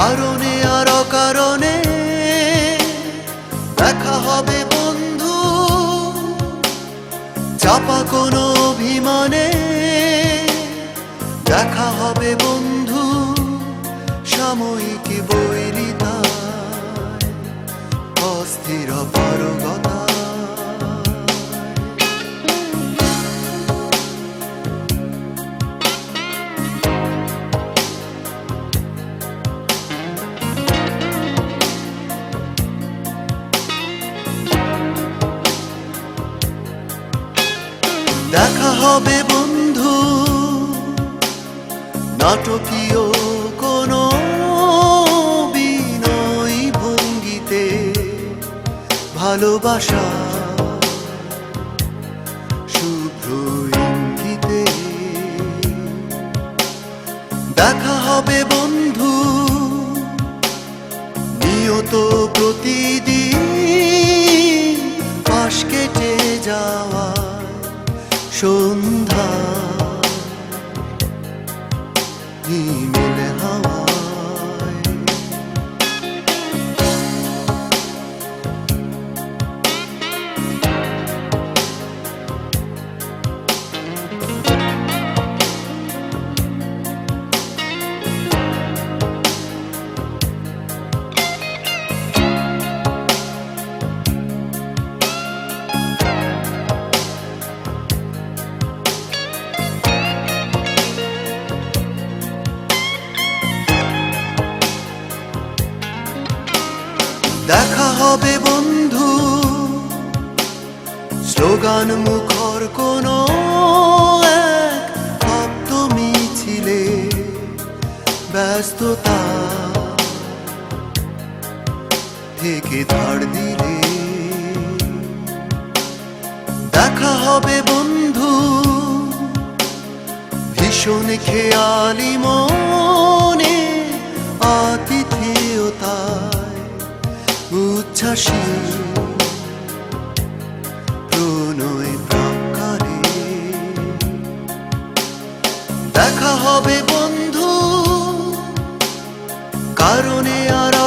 কারণে আর কারণে দেখা হবে বন্ধু। চাপা কোনো অভিমানে দেখা হবে বন্ধু। সাময়িক বৈরিতা অস্থির পারগতা হবে বন্ধু নাটকীয় কোনো বিনয় ভঙ্গিতে ভালোবাসা শুভ্র ইঙ্গিতে। দেখা হবে বন্ধু নিয়ত প্রতিদিন Yine hava হবে বন্ধু। স্লোগান মুখর কোন মিছিলে ব্যস্ততা থেকে ধার দিলে। দেখা হবে বন্ধু, ভীষণ খেয়ালি মনে আতিথেয়তায় দেখা হবে বন্ধু কারণে আর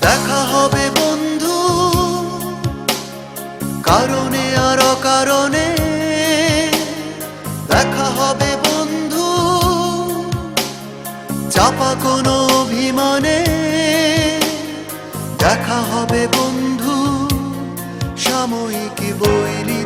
দেখা হবে বন্ধু, কারণে আর কারণে দেখা হবে বন্ধু কোনো অভিমানে। দেখা হবে বন্ধু, সাময়িক বৈরিতা